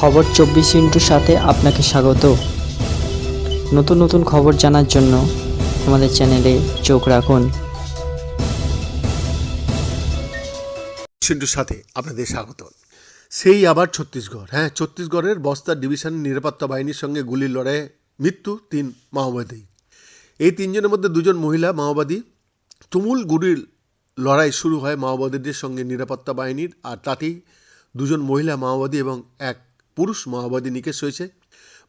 খবর চব্বিশ ইন্টুর সাথে আপনাকে স্বাগত। নতুন নতুন খবর জানার জন্য আমাদের চ্যানেলে চোখ রাখুন। সিন্টুর সাথে আপনাদের স্বাগত। সেই আবার ছত্তিশগড় হ্যাঁ ছত্তিশগড়ের বস্তার ডিভিশন নিরাপত্তা বাহিনীর সঙ্গে গুলির লড়াইয়ে মৃত্যু তিন মাওবাদী। এই তিনজনের মধ্যে দুজন মহিলা মাওবাদী। তুমুল গুলির লড়াই শুরু হয় মাওবাদীদের সঙ্গে নিরাপত্তা বাহিনীর, আর তাতেই দুজন মহিলা মাওবাদী এবং এক পুরুষ মাওবাদী নিকেশ হয়েছে।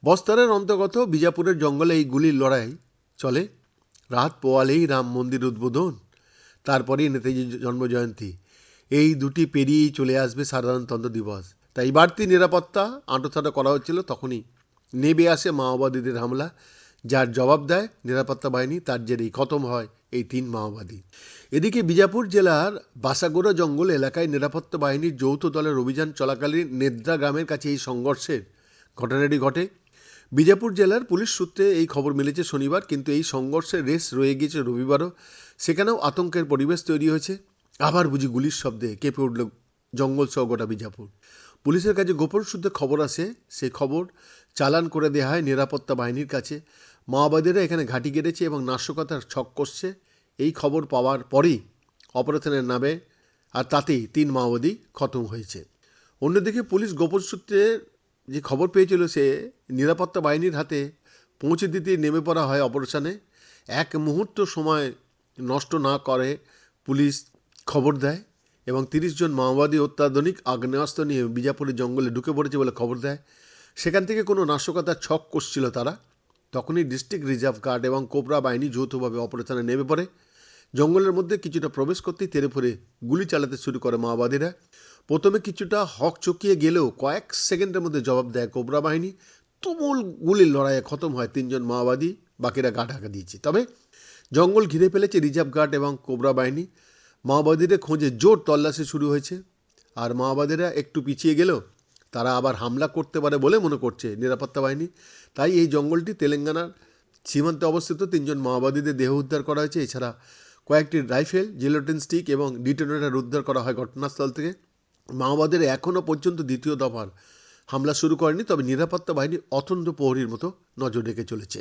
বস্তারের অন্তর্গত বিজাপুরের জঙ্গলে এই গুলির লড়াই চলে। রাত পোয়ালেই রাম মন্দির উদ্বোধন, তারপরেই নেতাজি জন্মজয়ন্তী। এই দুটি পেরিয়েই চলে আসবে সাধারণতন্ত্র দিবস। তাই বাড়তি নিরাপত্তা আঁটোথাটো করা হচ্ছিল তখনই। নেবে আসে মাওবাদীদের হামলা। যার জবাব দেয় নিরাপত্তা বাহিনী তার জেরেই খতম হয় এই তিন মাওবাদী। এদিকে বিজাপুর জেলার বাসাগোড়া জঙ্গল এলাকায় নিরাপত্তা বাহিনীর যৌথ দলের অভিযান চলাকালীন নেদ্রা গ্রামের কাছে এই সংঘর্ষের ঘটনাটি ঘটে। বিজাপুর জেলার পুলিশ সূত্রে এই খবর মিলেছে শনিবার, কিন্তু এই সংঘর্ষের রেস রয়ে গিয়েছে রবিবারও। সেখানেও আতঙ্কের পরিবেশ তৈরি হয়েছে। আবার বুঝি গুলির শব্দে কেঁপে উঠল জঙ্গল সহ গোটা বিজাপুর। পুলিশের কাছে গোপন সূত্রে খবর আসে সেই খবর চালান করে দেওয়া হয় নিরাপত্তা বাহিনীর কাছে। মাওবাদীরা এখানে ঘাঁটি গেড়েছে এবং নাশকতার ছক কষছে। এই খবর পাওয়ার পরেই অপারেশনের নামে আর তাতেই তিন মাওবাদী খতম হয়েছে। অন্যদিকে পুলিশ গোপন সূত্রে যে খবর পেয়েছিল, সে নিরাপত্তা বাহিনীর হাতে পৌঁছে দিতে নেমে পড়া হয় অপারেশনে। এক মুহূর্ত সময় নষ্ট না করে পুলিশ খবর দেয় এবং তিরিশ জন মাওবাদী অত্যাধুনিক আগ্নেয়াস্ত্র নিয়ে বিজাপুরের জঙ্গলে ঢুকে পড়েছে বলে খবর দেয়। সেখান থেকে কোনো নাশকতার ছক কষছিল তারা। তখনই ডিস্ট্রিক্ট রিজার্ভ গার্ড এবং কোবরা বাহিনী যৌথভাবে অপারেশনে নেমে পড়ে। জঙ্গলের মধ্যে কিছুটা প্রবেশ করতেই তেরে ফোরে গুলি চালাতে শুরু করে মাওবাদীরা। প্রথমে কিছুটা হক চকিয়ে গেলেও কয়েক সেকেন্ডের মধ্যে জবাব দেয় কোবরা বাহিনী, তুমুল গুলির লড়াইয়ে খতম হয় তিনজন মাওবাদী, বাকিরা গা ঢাকা দিয়েছে। তবে জঙ্গল ঘিরে ফেলেছে রিজার্ভ গার্ড এবং কোবরা বাহিনী। মাওবাদীদের খোঁজে জোর তল্লাশি শুরু হয়েছে, আর মাওবাদীরা একটু পিছিয়ে গেলেও তারা আবার হামলা করতে পারে বলে মনে করছে নিরাপত্তা বাহিনী। তাই এই জঙ্গলটি তেলেঙ্গানার সীমান্তে অবস্থিত তিনজন মাওবাদীদের দেহ উদ্ধার করা হয়েছে। এছাড়া কয়েকটি রাইফেল, জিলোটিন স্টিক এবং ডিটোনেটার উদ্ধার করা হয় ঘটনাস্থল থেকে। মাওবাদীরা এখনও পর্যন্ত দ্বিতীয় দফার হামলা শুরু করেনি, তবে নিরাপত্তা বাহিনী অতন্ত প্রহরীর মতো নজর রেখে চলেছে।